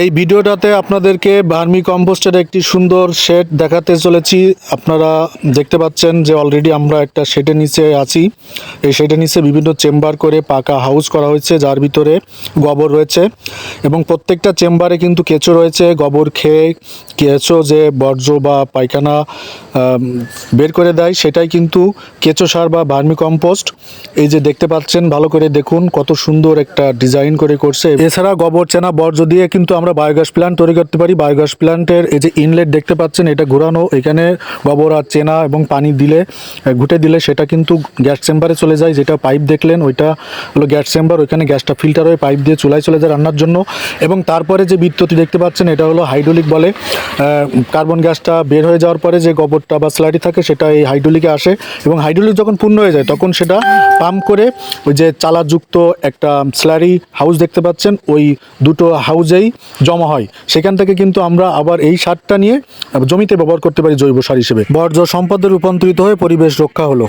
এই ভিডিওটাতে আপনাদেরকে ভার্মি কম্পোস্টের একটি সুন্দর শেড দেখাতে চলেছি। আপনারা দেখতে পাচ্ছেন যে অলরেডি আমরা একটা শেডের নিচে আছি। এই শেডের নিচে বিভিন্ন চেম্বার করে পাকা হাউস করা হয়েছে, যার ভিতরে গোবর রয়েছে এবং প্রত্যেকটা চেম্বারে কিন্তু কেঁচো রয়েছে, গোবর খেয়ে কেঁচো যে বর্জ্য বা পায়খানা বের করে দেয়, সেটাই কিন্তু কেঁচো সার বা ভার্মি কম্পোস্ট। এই যে দেখতে পাচ্ছেন, ভালো করে দেখুন কত সুন্দর একটা ডিজাইন করে করছে। এছাড়া গোবর, চেনা বর্জ্য দিয়ে কিন্তু আমরা বায়োগ্যাস প্ল্যান্ট তৈরি করতে পারি। বায়োগ্যাস প্ল্যান্টের এই যে ইনলেট দেখতে পাচ্ছেন, এটা ঘোরানো। এখানে গোবর আর চেনা এবং পানি দিলে ঘুটে দিলে সেটা কিন্তু গ্যাস চেম্বারে চলে যায়। যেটা পাইপ দেখলেন, ওইটা হলো গ্যাস চেম্বার ওইখানে গ্যাসটা ফিল্টার হয়ে পাইপ দিয়ে চুলায় চলে যায় রান্নার জন্য। এবং তারপরে যে বৃত্তটি দেখতে পাচ্ছেন, এটা হলো হাইড্রোলিক বলে। কার্বন গ্যাসটা বের হয়ে যাওয়ার পরে যে গোবরটা বা স্লাইডি থাকে, সেটা এই হাইড্রোলিকে আসে। এবং হাইড্রোলিক যখন পূর্ণ হয়ে যায়, তখন সেটা পাম্প করে ওই যে চালাযুক্ত একটা স্লারি হাউস দেখতে পাচ্ছেন। ওই দুটো হাউজেই জমা হয়। সেখান থেকে কিন্তু আমরা আবার এই সারটা নিয়ে জমিতে ব্যবহার করতে পারি জৈব সার হিসেবে। বর্জ্য সম্পদে রূপান্তরিত হয়ে পরিবেশ রক্ষা হলো।